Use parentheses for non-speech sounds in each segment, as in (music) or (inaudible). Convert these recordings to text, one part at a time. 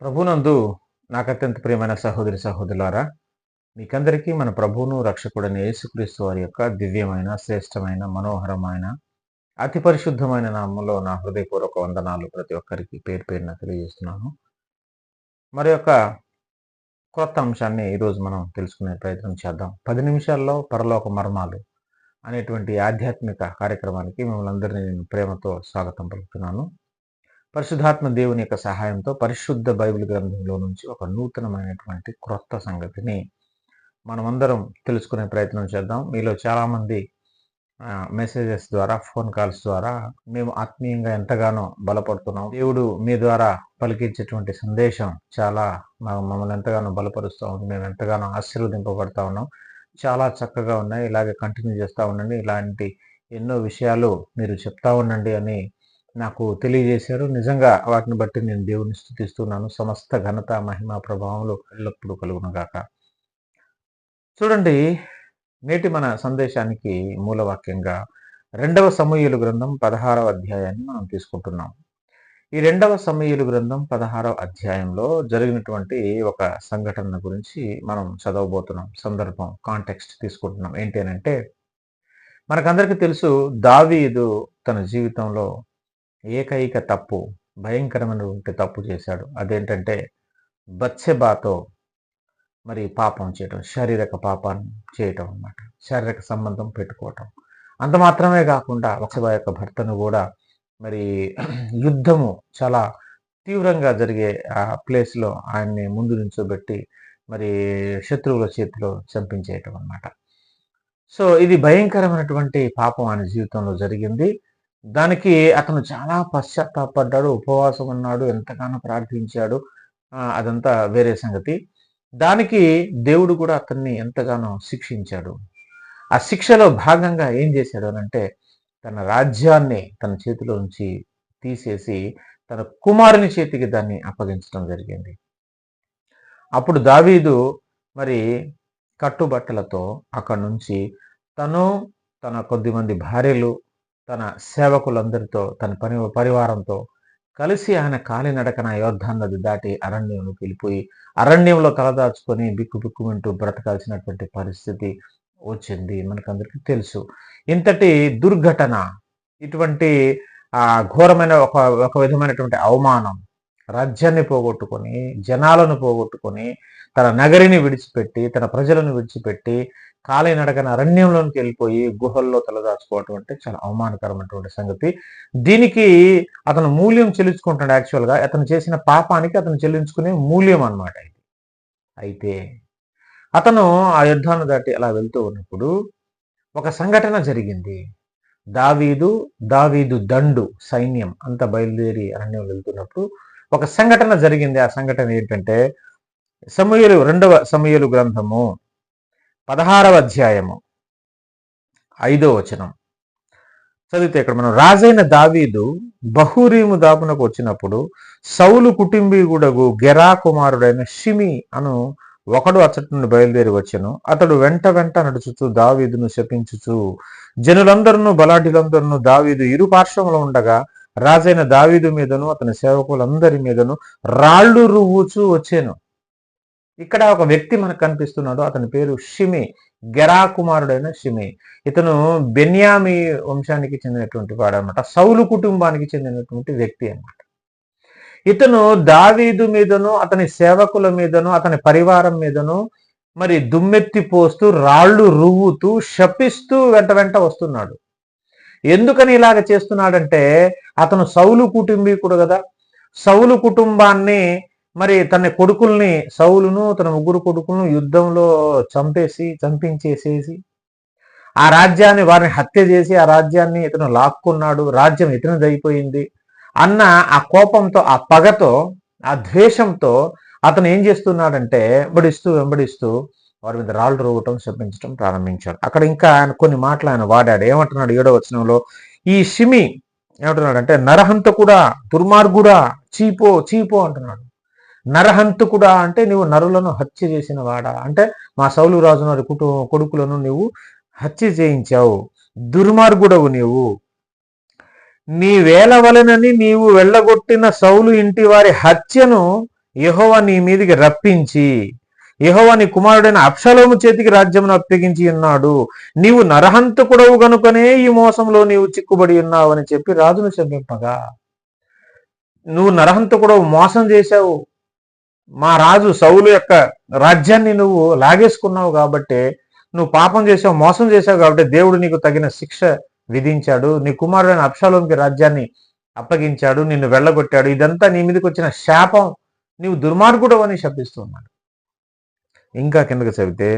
ప్రభునందు నాకు అత్యంత ప్రియమైన సహోదరి సహోదరులారా మీకందరికీ మన ప్రభువును రక్షకుడని యేసుక్రీస్తు వారి యొక్క దివ్యమైన శ్రేష్టమైన మనోహరమైన అతి పరిశుద్ధమైన నామంలో నా హృదయపూర్వక వందనాలు ప్రతి ఒక్కరికి పేరు పేరున తెలియజేస్తున్నాను. మరి యొక్క కొత్త అంశాన్ని ఈరోజు మనం తెలుసుకునే ప్రయత్నం చేద్దాం. పది నిమిషాల్లో పరలోక మర్మాలు అనేటువంటి ఆధ్యాత్మిక కార్యక్రమానికి మిమ్మల్ని అందరినీ నేను ప్రేమతో స్వాగతం పలుకుతున్నాను. పరిశుద్ధాత్మ దేవుని యొక్క సహాయంతో పరిశుద్ధ బైబిల్ గ్రంథంలో నుంచి ఒక నూతనమైనటువంటి క్రొత్త సంగతిని మనమందరం తెలుసుకునే ప్రయత్నం చేద్దాం. మీలో చాలామంది మెసేజెస్ ద్వారా ఫోన్ కాల్స్ ద్వారా మేము ఆత్మీయంగా ఎంతగానో బలపడుతున్నాం. దేవుడు మీ ద్వారా పలికించేటువంటి సందేశం చాలా మా- మమ్మల్ని ఎంతగానో బలపరుస్తూ ఉంది. మేము ఎంతగానో ఆశీర్వదింపబడతా ఉన్నాం. చాలా చక్కగా ఉన్నాయి. ఇలాగే కంటిన్యూ చేస్తూ ఉండండి. ఇలాంటి ఎన్నో విషయాలు మీరు చెప్తా ఉండండి అని నాకు తెలియజేశారు. నిజంగా వాటిని బట్టి నేను దేవుని స్థుతిస్తున్నాను. సమస్త ఘనత మహిమ ప్రభావములు ఎల్లప్పుడూ కలుగునుగాక. చూడండి నేటి మన సందేశానికి మూలవాక్యంగా రెండవ సమూహలు గ్రంథం పదహారవ అధ్యాయాన్ని మనం తీసుకుంటున్నాం. ఈ రెండవ సమూహలు గ్రంథం పదహారవ అధ్యాయంలో జరిగినటువంటి ఒక సంఘటన గురించి మనం చదవబోతున్నాం. సందర్భం కాంటెక్స్ట్ తీసుకుంటున్నాం. ఏంటి అని అంటే మనకందరికీ తెలుసు దావీదు తన జీవితంలో ఏకైక తప్పు భయంకరమైనటువంటి తప్పు చేశాడు. అదేంటంటే బత్సెబాతో మరి పాపం చేయటం శారీరక పాపాన్ని చేయటం అన్నమాట. శారీరక సంబంధం పెట్టుకోవటం. అంత మాత్రమే కాకుండా బత్సెబా యొక్క భర్తను కూడా మరి (clears throat) యుద్ధము చాలా తీవ్రంగా జరిగే ఆ ప్లేస్లో ఆయన్ని ముందు నుంచోబెట్టి మరి శత్రువుల చేతిలో చంపించేయటం అన్నమాట. సో ఇది భయంకరమైనటువంటి పాపం ఆయన జీవితంలో జరిగింది. దానికి అతను చాలా పశ్చాత్తాపడ్డాడు ఉపవాసం ఉన్నాడు ఎంతగానో ప్రార్థించాడు. అదంతా వేరే సంగతి. దానికి దేవుడు కూడా అతన్ని ఎంతగానో శిక్షించాడు. ఆ శిక్షలో భాగంగా ఏం చేశాడు అనంటే అంటే తన రాజ్యాన్ని తన చేతిలో నుంచి తీసేసి తన కుమారుని చేతికి దాన్ని అప్పగించడం జరిగింది. అప్పుడు దావీదు మరి కట్టుబట్టలతో అక్కడి నుంచి తను తన కొద్దిమంది భార్యలు తన సేవకులందరితో తన పని పరివారంతో కలిసి ఆయన కాలినడకన యోర్ధాన్ నది దాటి అరణ్యంలోకి వెళ్ళిపోయి అరణ్యంలో తలదాచుకొని బిక్కు బిక్కుమంటూ బ్రతకాల్సినటువంటి పరిస్థితి వచ్చింది. మనకందరికీ తెలుసు. ఇంతటి దుర్ఘటన ఇటువంటి ఆ ఘోరమైన ఒక ఒక విధమైనటువంటి అవమానం రాజ్యాన్ని పోగొట్టుకొని జనాలను పోగొట్టుకొని తన నగరిని విడిచిపెట్టి తన ప్రజలను విడిచిపెట్టి కాలినడకన అరణ్యంలోనికి వెళ్ళిపోయి గుహల్లో తలదాచుకోవటం అంటే చాలా అవమానకరమైనటువంటి సంగతి. దీనికి అతను మూల్యం చెల్లించుకుంటాడు యాక్చువల్గా. అతను చేసిన పాపానికి అతను చెల్లించుకునే మూల్యం అన్నమాట ఇది. అయితే అతను ఆ యుద్ధాన్ని దాటి అలా వెళ్తూ ఉన్నప్పుడు ఒక సంఘటన జరిగింది. దావీదు దావీదు దండు సైన్యం అంతా బయలుదేరి అరణ్యం వెళ్తున్నప్పుడు ఒక సంఘటన జరిగింది. ఆ సంఘటన ఏంటంటే సమయలు రెండవ సమయలు గ్రంథము పదహారవ అధ్యాయము ఐదో వచనం. చదివితే ఇక్కడ మనం రాజైన దావీదు బహురీము దాపునకు వచ్చినప్పుడు సౌలు కుటుంబీకుడగు గెరా కుమారుడైన షిమి అను ఒకడు అచ్చటి నుండి బయలుదేరి వచ్చెను. అతడు వెంట వెంట నడుచుచు దావీదును శపించుచు జనులందరూ బలాఢ్యులందరూ దావీదు ఇరు పార్శ్వములు ఉండగా రాజైన దావీదు మీదను అతని సేవకులందరి మీదను రాళ్ళు రువ్వుచూ వచ్చాను. ఇక్కడ ఒక వ్యక్తి మనకు కనిపిస్తున్నాడు అతని పేరు షిమి గెరా కుమారుడైన షిమి. ఇతను బెన్యామి వంశానికి చెందినటువంటి వాడు అనమాట సౌలు కుటుంబానికి చెందినటువంటి వ్యక్తి అన్నమాట. ఇతను దావీదు మీదను అతని సేవకుల మీదను అతని పరివారం మీదను మరి దుమ్మెత్తి పోస్తూ రాళ్ళు రువ్వుతూ శపిస్తూ వెంట వెంట వస్తున్నాడు. ఎందుకని ఇలాగ చేస్తున్నాడంటే అతను సౌలు కుటుంబీకుడు కదా సౌలు కుటుంబాన్ని మరి తన కొడుకుల్ని సౌలును తన ముగ్గురు కొడుకులను యుద్ధంలో చంపేసి చంపించేసేసి ఆ రాజ్యాన్ని వారిని హత్య చేసి ఆ రాజ్యాన్ని ఇతను లాక్కున్నాడు రాజ్యం ఇతనిదైపోయింది అన్న ఆ కోపంతో ఆ పగతో ఆ ద్వేషంతో అతను ఏం చేస్తున్నాడంటే వెంబడిస్తూ వెంబడిస్తూ వారి మీద రాళ్ళు రోగటం శపించడం ప్రారంభించాడు. అక్కడ ఇంకా ఆయన కొన్ని మాటలు ఆయన వాడాడు. ఏమంటున్నాడు ఏడో వచనంలో? ఈ సిమి ఏమంటున్నాడు అంటే నరహంతకుడా దుర్మార్గుడా చీపో చీపో అంటున్నాడు. నరహంతకుడా అంటే నువ్వు నరులను హత్య చేసిన వాడా? అంటే మా సౌలు రాజు వారి కుటుంబ కొడుకులను నువ్వు హత్య చేయించావు. దుర్మార్గుడవు నీవు. నీ వేల వలనని నీవు వెళ్ళగొట్టిన సౌలు ఇంటి వారి హత్యను యెహోవా నీ మీదికి రప్పించి యహోవా నీ కుమారుడైన అప్షలోము చేతికి రాజ్యమును అప్పగించి ఉన్నాడు. నీవు నరహంతకుడవు గనుకనే ఈ మోసంలో నీవు చిక్కుబడి ఉన్నావు అని చెప్పి రాజును శపింపగా నువ్వు నరహంతకుడవు మోసం చేశావు. మా రాజు సౌలు యొక్క రాజ్యాన్ని నువ్వు లాగేసుకున్నావు కాబట్టి నువ్వు పాపం చేసావు మోసం చేశావు కాబట్టి దేవుడు నీకు తగిన శిక్ష విధించాడు. నీ కుమారుడైన అప్షాలోంకి రాజ్యాన్ని అప్పగించాడు నిన్ను వెళ్ళగొట్టాడు. ఇదంతా నీ మీదకి వచ్చిన శాపం. నీవు దుర్మార్గుడు అని శపిస్తున్నాడు ఇంకా కిందకి చదివితే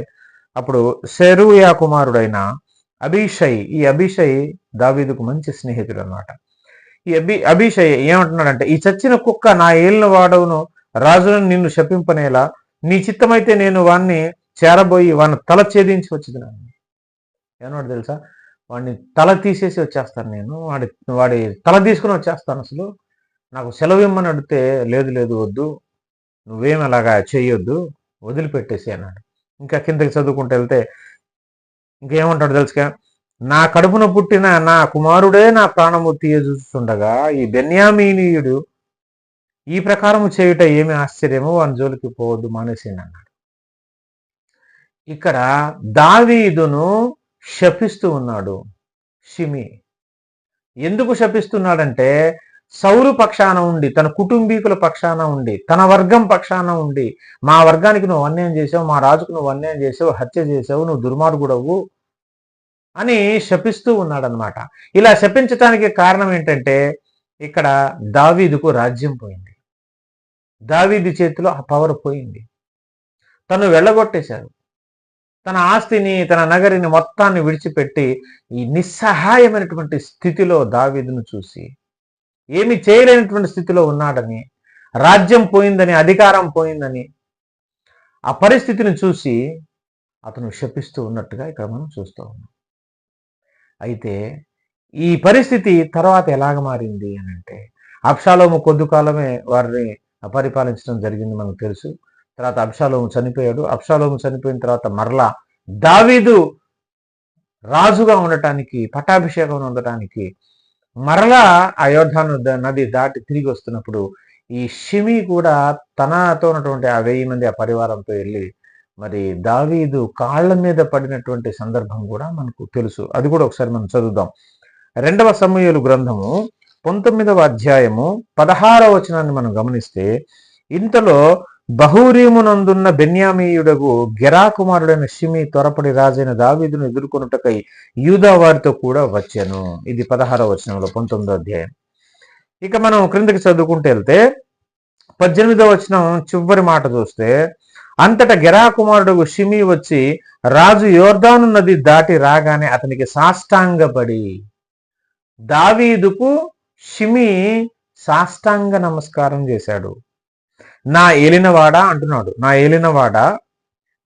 అప్పుడు సెరూయా కుమారుడైన అభిషయ్ ఈ అభిషయ్ దావీదుకు మంచి స్నేహితుడు అన్నమాట ఈ అభి అభిషయ్ ఏమంటున్నాడంటే ఈ చచ్చిన కుక్క నా ఏలిన వాడవును రాజును నిన్ను శపింపనేలా నీ చిత్తమైతే నేను వాణ్ణి చేరబోయి వాడిని తల ఛేదించి వచ్చింది ఏమన్నాడు తెలుసా? వాడిని తల తీసేసి వచ్చేస్తాను నేను వాడి వాడి తల తీసుకుని వచ్చేస్తాను అసలు. నాకు సెలవు ఇమ్మని అడిగితే లేదు లేదు వద్దు. నువ్వేం అలాగా చేయొద్దు వదిలిపెట్టేసి అన్నాడు ఇంకా కిందకి చదువుకుంటూ వెళ్తే ఇంకేమంటాడు తెలుసుగా? నా కడుపున పుట్టిన నా కుమారుడే నా ప్రాణము తీయజూస్తుండగా ఈ బెన్యామీనీయుడు ఈ ప్రకారము చేయుట ఏమి ఆశ్చర్యమో? వాని జోలికి పోవద్దు మానేసింది అన్నాడు ఇక్కడ దావీదును శపిస్తూ ఉన్నాడు. షిమి. ఎందుకు శపిస్తున్నాడంటే సౌరు పక్షాన ఉండి తన కుటుంబీకుల పక్షాన ఉండి తన వర్గం పక్షాన ఉండి మా వర్గానికి నువ్వు అన్యాయం చేసావు మా రాజుకు నువ్వు అన్యాయం చేసావు హత్య చేసావు నువ్వు దుర్మార్గుడవు అని శపిస్తూ ఉన్నాడనమాట ఇలా శపించటానికి కారణం ఏంటంటే ఇక్కడ దావీదుకు రాజ్యం పోయింది. దావీది చేతిలో ఆ పవర్ పోయింది. తను వెళ్ళగొట్టేశారు. తన ఆస్తిని తన నగరిని మొత్తాన్ని విడిచిపెట్టి ఈ నిస్సహాయమైనటువంటి స్థితిలో దావీదును చూసి ఏమి చేయలేనటువంటి స్థితిలో ఉన్నాడని రాజ్యం పోయిందని అధికారం పోయిందని ఆ పరిస్థితిని చూసి అతను శపిస్తూ ఉన్నట్టుగా ఇక్కడ మనం చూస్తూ ఉన్నాం. అయితే ఈ పరిస్థితి తర్వాత ఎలాగ మారింది అని అంటే అప్షాలోము కొద్ది కాలమే వారిని పరిపాలించడం జరిగింది మనకు తెలుసు. తర్వాత అప్షాలోము చనిపోయాడు. అప్షాలోము చనిపోయిన తర్వాత మరలా దావీదు రాజుగా ఉండటానికి పట్టాభిషేకం ఉండటానికి మరలా అయోధ్యాను నది దాటి తిరిగి వస్తున్నప్పుడు ఈ షిమి కూడా తనతో ఉన్నటువంటి ఆ వెయ్యి మంది ఆ పరివారంతో వెళ్ళి మరి దావీదు కాళ్ళ మీద పడినటువంటి సందర్భం కూడా మనకు తెలుసు. అది కూడా ఒకసారి మనం చదువుదాం. రెండవ సమూహలు గ్రంథము పంతొమ్మిదవ అధ్యాయము పదహారవ వచనాన్ని మనం గమనిస్తే ఇంతలో బహూరీమునందున్న బెన్యామీయుడగు గెరా కుమారుడైన షిమి త్వరపడి రాజైన దావీదును ఎదుర్కొనుటకై యూదా వారితో కూడా వచ్చాను. ఇది పదహారవ వచనంలో పంతొమ్మిదో అధ్యాయం. ఇక మనం క్రిందకి చదువుకుంటూ వెళ్తే పద్దెనిమిదో వచనం చివరి మాట చూస్తే అంతటా గెరాకుమారుడు షిమి వచ్చి రాజు యోర్దాను నది దాటి రాగానే అతనికి సాష్టాంగపడి దావీదుకు షిమి సాష్టాంగ నమస్కారం చేశాడు. నా ఏలినవాడ అంటున్నాడు. నా ఏలినవాడ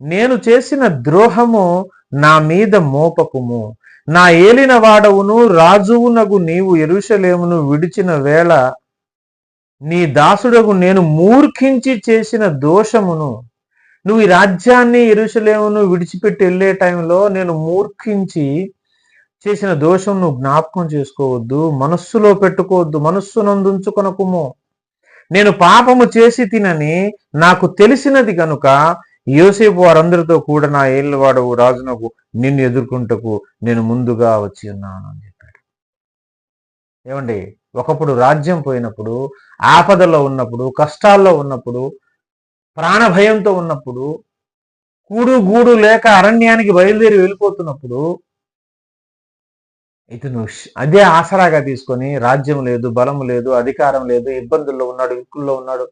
నేను చేసిన ద్రోహము నా మీద మోపకుము. నా ఏలినవాడవును రాజువునగు నీవు ఎరుషలేమును విడిచిన వేళ నీ దాసుడగు నేను మూర్ఖించి చేసిన దోషమును. నువ్వు ఈ రాజ్యాన్ని ఎరుషలేమును విడిచిపెట్టి వెళ్ళే టైంలో నేను మూర్ఖించి చేసిన దోషం నువ్వు జ్ఞాపకం చేసుకోవద్దు మనస్సులో పెట్టుకోవద్దు మనస్సునందుంచుకొనకుము. నేను పాపము చేసి తినని నాకు తెలిసినది కనుక యోసేపు వారందరితో కూడా నా ఏళ్ళవాడవు రాజునకు నిన్ను ఎదుర్కొంటకు నేను ముందుగా వచ్చి ఉన్నాను అని చెప్పాడు. ఏమండి? ఒకప్పుడు రాజ్యం పోయినప్పుడు ఆపదలో ఉన్నప్పుడు కష్టాల్లో ఉన్నప్పుడు ప్రాణభయంతో ఉన్నప్పుడు కూడు గూడు లేక అరణ్యానికి బయలుదేరి వెళ్ళిపోతున్నప్పుడు ఇతను నువ్వు అదే ఆసరాగా తీసుకొని రాజ్యం లేదు బలం లేదు అధికారం లేదు ఇబ్బందుల్లో ఉన్నాడు ఇరుకుల్లో ఉన్నాడు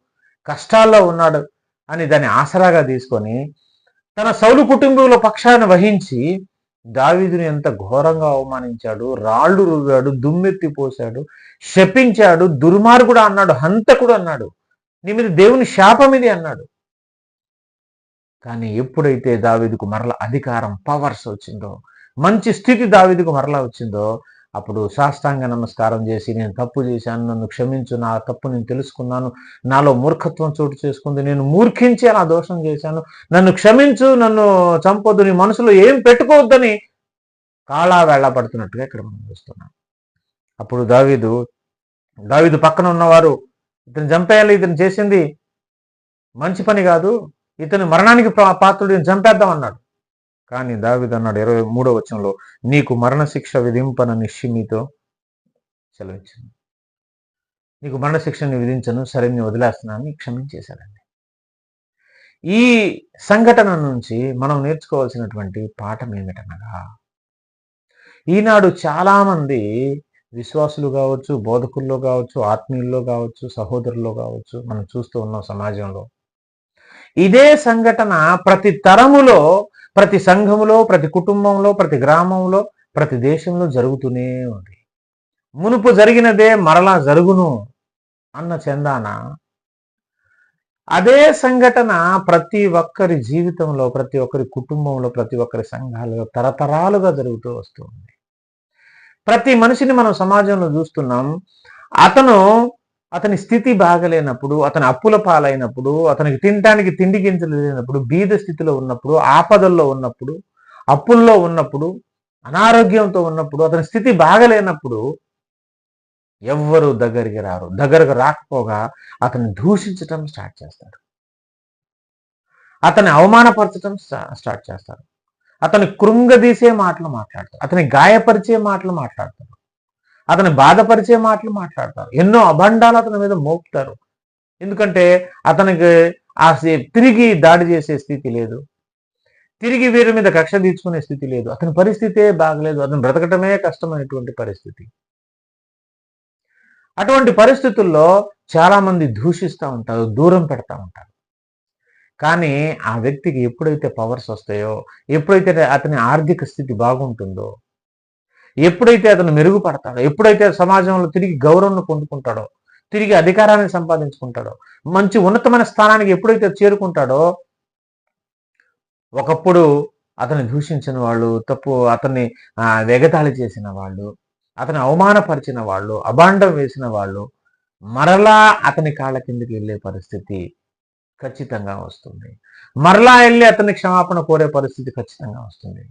కష్టాల్లో ఉన్నాడు అని దాన్ని ఆసరాగా తీసుకొని తన సౌలు కుటుంబంలో పక్షాన్ని వహించి దావీదుని ఎంత ఘోరంగా అవమానించాడు రాళ్ళు రువ్వాడు దుమ్మెత్తి పోశాడు శపించాడు దుర్మార్గుడు అన్నాడు హంతకుడు అన్నాడు నీ మీద దేవుని శాపం ఇది అన్నాడు. కానీ ఎప్పుడైతే దావీదుకు మరల అధికారం పవర్స్ వచ్చిందో మంచి స్థితి దావిదికు మరలా వచ్చిందో అప్పుడు సాష్టాంగ నమస్కారం చేసి నేను తప్పు చేశాను నన్ను క్షమించు నా తప్పు నేను తెలుసుకున్నాను నాలో మూర్ఖత్వం చోటు చేసుకుంది నేను మూర్ఖించి నా దోషం చేశాను నన్ను క్షమించు నన్ను చంపొద్దు నీ మనసులో ఏం పెట్టుకోవద్దని కాళా వేళ పడుతున్నట్టుగా ఇక్కడ మనం చూస్తున్నాం. అప్పుడు దావీదు దావీదు పక్కన ఉన్నవారు ఇతను చంపేయాలి ఇతను చేసింది మంచి పని కాదు ఇతని మరణానికి పాత్రుడు పాత్రుడిని చంపేద్దాం అన్నాడు. కానీ దావిదన్నాడు ఇరవై మూడో వచనంలో నీకు మరణశిక్ష విధింపనని షిమీతో సెలవిచ్చింది నీకు మరణశిక్షని విధించను సరే నేను వదిలేస్తున్నాను క్షమించేశాడండి ఈ సంఘటన నుంచి మనం నేర్చుకోవాల్సినటువంటి పాఠం ఏమిటనగా ఈనాడు చాలా మంది విశ్వాసులు కావచ్చు బోధకుల్లో కావచ్చు ఆత్మీయుల్లో కావచ్చు సహోదరుల్లో కావచ్చు మనం చూస్తూ ఉన్నాం సమాజంలో. ఇదే సంఘటన ప్రతి తరములో ప్రతి సంఘములో ప్రతి కుటుంబంలో ప్రతి గ్రామంలో ప్రతి దేశంలో జరుగుతూనే ఉంది. మునుపు జరిగినదే మరలా జరుగును అన్న చందాన. అదే సంఘటన ప్రతి ఒక్కరి జీవితంలో ప్రతి ఒక్కరి కుటుంబంలో ప్రతి ఒక్కరి సంఘాలలో తరతరాలుగా జరుగుతూ వస్తుంది ప్రతి మనిషిని మనం సమాజంలో చూస్తున్నాం. అతను అతని స్థితి బాగలేనప్పుడు అతని అప్పుల పాలైనప్పుడు అతనికి తినటానికి తిండి గింజలు లేనప్పుడు బీద స్థితిలో ఉన్నప్పుడు ఆపదల్లో ఉన్నప్పుడు అప్పుల్లో ఉన్నప్పుడు అనారోగ్యంతో ఉన్నప్పుడు అతని స్థితి బాగలేనప్పుడు ఎవ్వరు దగ్గరికి రారు. దగ్గరకు రాకపోగా అతన్ని దూషించటం స్టార్ట్ చేస్తారు. అతన్ని అవమానపరచడం స్టార్ట్ చేస్తారు. అతని కృంగదీసే మాటలు మాట్లాడతారు. అతని గాయపరిచే మాటలు మాట్లాడతారు. అతను బాధపరిచే మాటలు మాట్లాడతారు. ఎన్నో అభండాలు అతని మీద మోపుతారు. ఎందుకంటే అతనికి ఆ తిరిగి దాడి చేసే స్థితి లేదు. తిరిగి వీరి మీద కక్ష తీర్చుకునే స్థితి లేదు. అతని పరిస్థితే బాగలేదు. అతను బ్రతకటమే కష్టమైనటువంటి పరిస్థితి. అటువంటి పరిస్థితుల్లో చాలామంది దూషిస్తూ ఉంటారు దూరం పెడతా ఉంటారు. కానీ ఆ వ్యక్తికి ఎప్పుడైతే పవర్స్ వస్తాయో ఎప్పుడైతే అతని ఆర్థిక స్థితి బాగుంటుందో ఎప్పుడైతే అతను మెరుగుపడతాడో ఎప్పుడైతే సమాజంలో తిరిగి గౌరవం పొందుకుంటాడో తిరిగి అధికారాన్ని సంపాదించుకుంటాడో మంచి ఉన్నతమైన స్థానానికి ఎప్పుడైతే చేరుకుంటాడో ఒకప్పుడు అతన్ని దూషించిన వాళ్ళు తప్పు అతన్ని వెగతాళి చేసిన వాళ్ళు అతని అవమానపరిచిన వాళ్ళు అభాండం వేసిన వాళ్ళు మరలా అతని కాళ్ళ కిందకి వెళ్ళే పరిస్థితి ఖచ్చితంగా వస్తుంది. మరలా వెళ్ళి అతన్ని క్షమాపణ కోరే పరిస్థితి ఖచ్చితంగా వస్తుంది.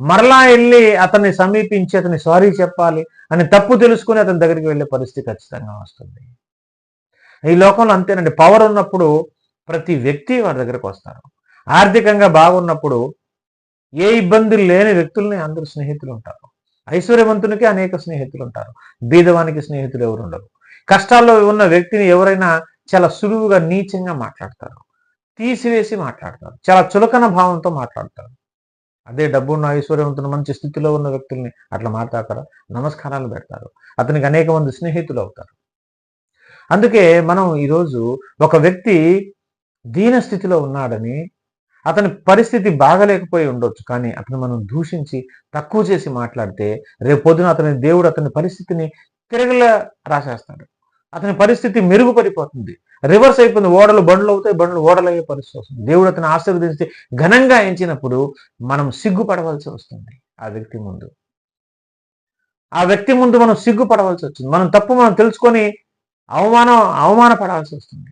మరలా వెళ్ళి అతన్ని సమీపించి అతని సారీ చెప్పాలి అని తప్పు తెలుసుకుని అతని దగ్గరికి వెళ్ళే పరిస్థితి ఖచ్చితంగా వస్తుంది. ఈ లోకంలో అంతేనండి. పవర్ ఉన్నప్పుడు ప్రతి వ్యక్తి వాడి దగ్గరకు వస్తారు. ఆర్థికంగా బాగున్నప్పుడు ఏ ఇబ్బందులు లేని వ్యక్తుల్ని అందరూ స్నేహితులు ఉంటారు. ఐశ్వర్యవంతునికి అనేక స్నేహితులు ఉంటారు. బీదవానికి స్నేహితులు ఎవరు ఉండరు. కష్టాల్లో ఉన్న వ్యక్తిని ఎవరైనా చాలా సులువుగా నీచంగా మాట్లాడతారు. తీసివేసి మాట్లాడతారు. చాలా చులకన భావంతో మాట్లాడతారు. అదే డబ్బున్న ఐశ్వర్యవంతుడు మంచి స్థితిలో ఉన్న వ్యక్తుల్ని అట్లా మాట్లాడతారు నమస్కారాలు పెడతారు. అతనికి అనేక మంది స్నేహితులు అవుతారు. అందుకే మనం ఈరోజు ఒక వ్యక్తి దీన స్థితిలో ఉన్నాడని అతని పరిస్థితి బాగలేకపోయి ఉండొచ్చు కానీ అతను మనం దూషించి తక్కువ చేసి మాట్లాడితే రేపు పొద్దున అతని దేవుడు అతని పరిస్థితిని తిరగల రాసేస్తాడు. అతని పరిస్థితి మెరుగుపడిపోతుంది. రివర్స్ అయిపోయింది ఓడలు బండ్లు అవుతాయి బండ్లు ఓడలు అయ్యే పరిస్థితి వస్తుంది. దేవుడు అతను ఆశీర్వదించి ఘనంగా ఎంచినప్పుడు మనం సిగ్గుపడవలసి వస్తుంది ఆ వ్యక్తి ముందు. ఆ వ్యక్తి ముందు మనం సిగ్గుపడవలసి వస్తుంది. మనం తప్పు మనం తెలుసుకొని అవమానం అవమానపడాల్సి వస్తుంది.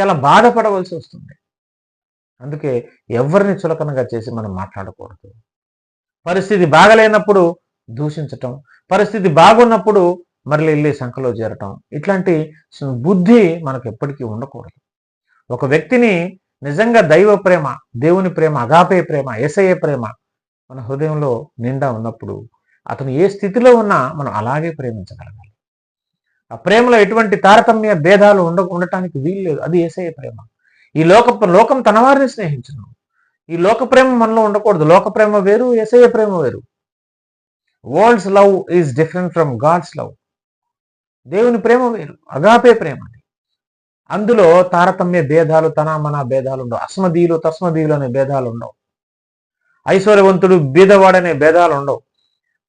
చాలా బాధపడవలసి వస్తుంది. అందుకే ఎవరిని చులకనగా చేసి మనం మాట్లాడకూడదు. పరిస్థితి బాగలేనప్పుడు దూషించటం పరిస్థితి బాగున్నప్పుడు మరలి వెళ్ళి సంఖలో చేరటం. ఇట్లాంటి బుద్ధి మనకు ఎప్పటికీ ఉండకూడదు. ఒక వ్యక్తిని నిజంగా దైవ ప్రేమ దేవుని ప్రేమ అగాపే ప్రేమ ఏసయ్య ప్రేమ మన హృదయంలో నిండా ఉన్నప్పుడు అతను ఏ స్థితిలో ఉన్నా మనం అలాగే ప్రేమించగలగాలి. ఆ ప్రేమలో ఎటువంటి తారతమ్య భేదాలు ఉండ ఉండటానికి వీలు లేదు. అది ఏసయ్య ప్రేమ. ఈ లోక లోకం తన వారిని స్నేహించను. ఈ లోక ప్రేమ మనలో ఉండకూడదు. లోక ప్రేమ వేరు ఏసయ్య ప్రేమ వేరు. World's love is different from God's love దేవుని ప్రేమ వేరు అగాపే ప్రేమ అందులో తారతమ్య భేదాలు తనామన భేదాలు ఉండవు. అస్మదీయులు తస్మదీయులు అనే భేదాలు ఉండవు. ఐశ్వర్యవంతుడు బీదవాడనే భేదాలు ఉండవు.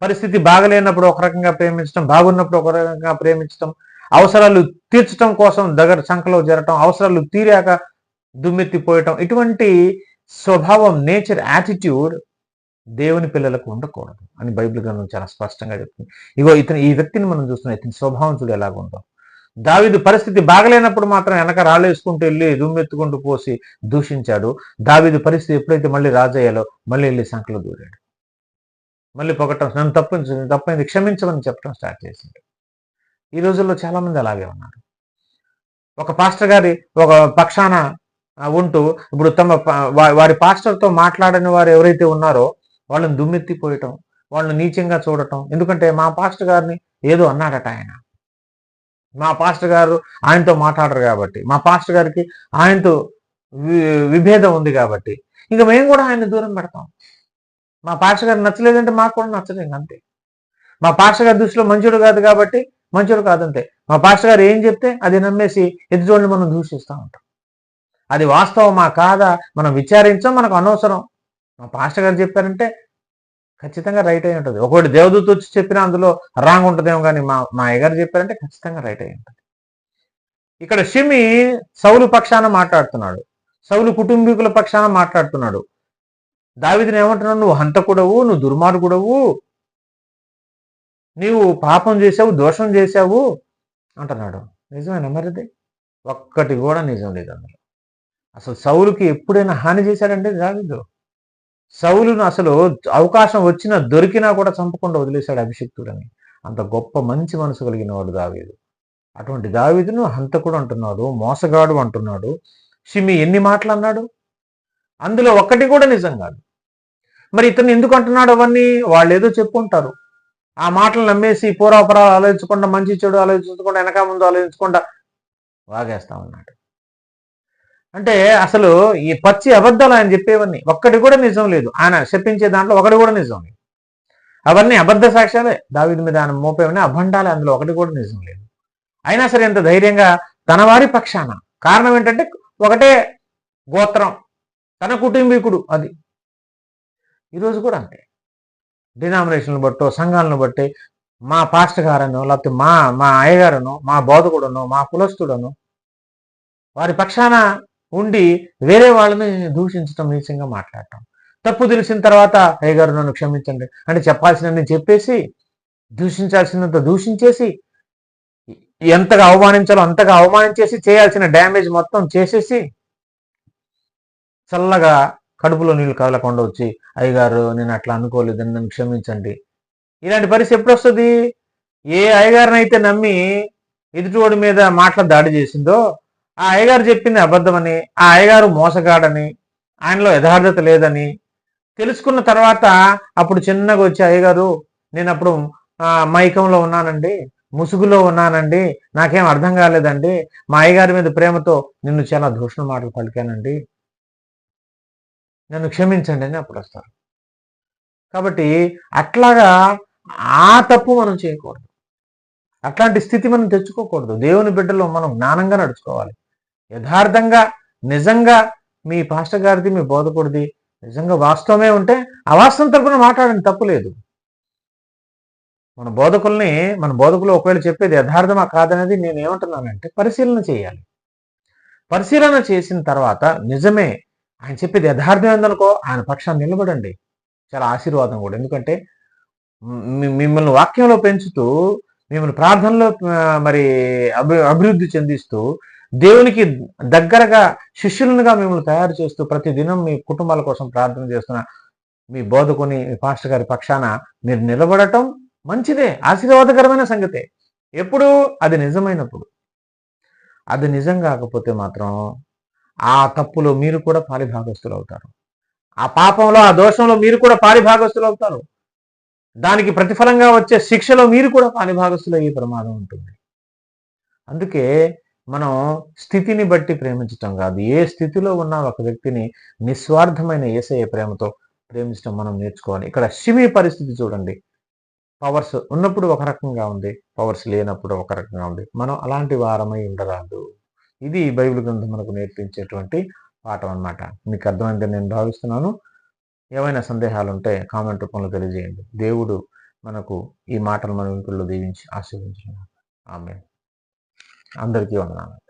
పరిస్థితి బాగలేనప్పుడు ఒక రకంగా ప్రేమించడం బాగున్నప్పుడు ఒక రకంగా ప్రేమించడం అవసరాలు తీర్చడం కోసం దగ్గర సంఖలో జరగటం అవసరాలు తీరాక దుమ్మెత్తిపోయటం ఇటువంటి స్వభావం నేచర్ యాటిట్యూడ్ దేవుని పిల్లలకు ఉండకూడదు అని బైబిల్ గ్రంథం చాలా స్పష్టంగా చెప్తుంది. ఇగో ఇతను ఈ వ్యక్తిని మనం చూస్తున్నాం ఇతని స్వభావం చూడు ఎలాగుందో. దావిదు పరిస్థితి బాగలేనప్పుడు మాత్రం వెనక రాళ్ళేసుకుంటూ వెళ్ళి దుమ్మెత్తుకుంటూ పోసి దూషించాడు. దావిదు పరిస్థితి ఎప్పుడైతే మళ్ళీ రాజయ్యాలో మళ్ళీ వెళ్ళి సంఖ్యలో దూరాడు. మళ్ళీ పొగటం నన్ను తప్పించు నేను తప్పైంది క్షమించమని చెప్పడం స్టార్ట్ చేసింది ఈ రోజుల్లో చాలామంది అలాగే ఉన్నారు. ఒక పాస్టర్ గారి ఒక పక్షాన ఉంటూ ఇప్పుడు తమ వారి పాస్టర్తో మాట్లాడని వారు ఎవరైతే ఉన్నారో వాళ్ళని దుమ్మెత్తిపోయటం వాళ్ళని నీచంగా చూడటం. ఎందుకంటే మా పాస్టర్ గారిని ఏదో అన్నాడట ఆయన. మా పాస్టర్ గారు ఆయనతో మాట్లాడరు కాబట్టి. మా పాస్టర్ గారికి ఆయనతో వి- విభేదం ఉంది కాబట్టి. ఇంకా మేము కూడా ఆయన దూరం పెడతాం. మా పాస్టర్ గారు నచ్చలేదంటే మాకు కూడా నచ్చదు అంతే. మా పాస్టర్ గారి దృష్టిలో మంచోడు కాదు కాబట్టి మంచోడు కాదంతే. మా పాస్టర్ గారు ఏం చెప్తే అది నమ్మేసి ఎదుటోళ్ళని మనం దూషిస్తూ ఉంటాం. అది వాస్తవమా కాదా మనం విచారించాం మనకు అనవసరం. మా పాస్టర్ గారు చెప్పారంటే ఖచ్చితంగా రైట్ అయి ఉంటుంది. ఒకటి దేవదూత వచ్చి చెప్పినా అందులో రాంగ్ ఉంటుందేమో కానీ మా మా అయ్యగారు చెప్పారంటే ఖచ్చితంగా రైట్ అయి ఉంటుంది. ఇక్కడ షిమి సౌలు పక్షాన మాట్లాడుతున్నాడు. సౌలు కుటుంబీకుల పక్షాన మాట్లాడుతున్నాడు. దావిదిని ఏమంటున్నావు నువ్వు హంతకుడవు నువ్వు దుర్మార్గుడవు నీవు పాపం చేసావు దోషం చేశావు అంటున్నాడు. నిజమేనా మరిది? ఒక్కటి కూడా నిజం లేదు అందులో. అసలు సౌలుకి ఎప్పుడైనా హాని చేశాడంటే దావిదు. సౌలును అసలు అవకాశం వచ్చినా దొరికినా కూడా చంపకుండా వదిలేశాడు అభిషిక్తుడని. అంత గొప్ప మంచి మనసు కలిగిన వాడు దావీదు. అటువంటి దావీదును హంతకుడు అంటున్నాడు మోసగాడు అంటున్నాడు. షిమి ఎన్ని మాటలు అన్నాడు? అందులో ఒక్కటి కూడా నిజం కాదు. మరి ఇతను ఎందుకు అంటున్నాడు అవన్నీ? వాళ్ళు ఏదో చెప్పుంటారు ఆ మాటలు నమ్మేసి పూర్వపరాలు ఆలోచించకుండా మంచి చెడు ఆలోచించకుండా వెనక ముందు ఆలోచించకుండా వాగేస్తా ఉన్నాడు అంటే అసలు ఈ పచ్చి అబద్ధాలు ఆయన చెప్పేవన్నీ ఒక్కటి కూడా నిజం లేదు. ఆయన చెప్పించే దాంట్లో ఒకటి కూడా నిజం లేదు. అవన్నీ అబద్ధ సాక్ష్యాలే. దావిది మీద ఆయన మోపేవన్నీ అభండాలే. అందులో ఒకటి కూడా నిజం లేదు. అయినా సరే ఎంత ధైర్యంగా తన వారి పక్షాన కారణం ఏంటంటే ఒకటే గోత్రం తన కుటుంబీకుడు అది. ఈరోజు కూడా అంతే. డినామినేషన్లు బట్టో సంఘాలను బట్టి మా పాస్ట్ గారనో లేకపోతే మా మా అయ్యగారనో మా బోధకుడనో మా కులస్తుడను వారి పక్షాన ఉండి వేరే వాళ్ళని దూషించడం నీచంగా మాట్లాడటం. తప్పు తెలిసిన తర్వాత అయ్యగారు నన్ను క్షమించండి అంటే చెప్పాల్సినన్ని చెప్పేసి దూషించాల్సినంత దూషించేసి ఎంతగా అవమానించాలో అంతగా అవమానించేసి చేయాల్సిన డ్యామేజ్ మొత్తం చేసేసి చల్లగా కడుపులో నీళ్ళు కదలకుండా వచ్చి అయ్యగారు నేను అట్లా అనుకోలేదని నన్ను క్షమించండి. ఇలాంటి పరిస్థితి ఎప్పుడు వస్తుంది? ఏ అయ్యగారిని అయితే నమ్మి ఎదుటివాడి మీద మాటల దాడి చేసిందో ఆ అయ్యగారు చెప్పింది అబద్ధమని ఆ అయ్యగారు మోసగాడని ఆయనలో యథార్థత లేదని తెలుసుకున్న తర్వాత అప్పుడు చిన్నగా వచ్చి అయ్యగారు నేను అప్పుడు మైకంలో ఉన్నానండి ముసుగులో ఉన్నానండి నాకేం అర్థం కాలేదండి మా అయ్యగారి మీద ప్రేమతో నిన్ను చాలా దూషణ మాటలు పలికానండి. నన్ను క్షమించండి అని అప్పుడు వస్తారు. కాబట్టి అట్లాగా ఆ తప్పు మనం చేయకూడదు. అట్లాంటి స్థితి మనం తెచ్చుకోకూడదు. దేవుని బిడ్డలో మనం జ్ఞానంగా నడుచుకోవాలి. యథార్థంగా నిజంగా మీ పాస్టర్ గారిది మీ బోధకుడిది నిజంగా వాస్తవమే ఉంటే అవాస్తవం తరపున మాట్లాడండి తప్పు లేదు. మన బోధకుల్ని మన బోధకులు ఒకవేళ చెప్పేది యథార్థమా కాదనేది నేను ఏమంటున్నానంటే పరిశీలన చేయాలి. పరిశీలన చేసిన తర్వాత నిజమే ఆయన చెప్పేది యథార్థం ఏందనుకో ఆయన పక్షాన్ని నిలబడండి. చాలా ఆశీర్వాదం కూడా. ఎందుకంటే మిమ్మల్ని వాక్యంలో పెంచుతూ మిమ్మల్ని ప్రార్థనలో మరి అభి అభివృద్ధి చెందిస్తూ దేవునికి దగ్గరగా శిష్యులనుగా మిమ్మల్ని తయారు చేస్తూ ప్రతి దినం మీ కుటుంబాల కోసం ప్రార్థన చేస్తున్న మీ బోధకుని మీ పాస్టర్ గారి పక్షాన మీరు నిలబడటం మంచిదే ఆశీర్వాదకరమైన సంగతే. ఎప్పుడు అది నిజమైనప్పుడు. అది నిజం కాకపోతే మాత్రం ఆ తప్పులో మీరు కూడా పాలిభాగస్తులు అవుతారు ఆ పాపంలో ఆ దోషంలో మీరు కూడా పాలిభాగస్తులు అవుతారు దానికి ప్రతిఫలంగా వచ్చే శిక్షలో మీరు కూడా పాలిభాగస్తులు అయ్యే ప్రమాదం ఉంటుంది. అందుకే మనం స్థితిని బట్టి ప్రేమించటం కాదు. ఏ స్థితిలో ఉన్న ఒక వ్యక్తిని నిస్వార్థమైన ఏసయ ప్రేమతో ప్రేమించడం మనం నేర్చుకోవాలి. ఇక్కడ శివి పరిస్థితి చూడండి. పవర్స్ ఉన్నప్పుడు ఒక రకంగా ఉంది. పవర్స్ లేనప్పుడు ఒక రకంగా ఉంది. మనం అలాంటి వారమై ఉండరాదు. ఇది బైబిల్ గ్రంథం మనకు నేర్పించేటువంటి పాఠం అన్నమాట. మీకు అర్థమైందని నేను భావిస్తున్నాను. ఏమైనా సందేహాలు ఉంటే కామెంట్ రూపంలో తెలియజేయండి. దేవుడు మనకు ఈ మాటలు మన ఇంట్లో దీవించి ఆశీర్వించిన ఆమె అందరికీ వందనాలు.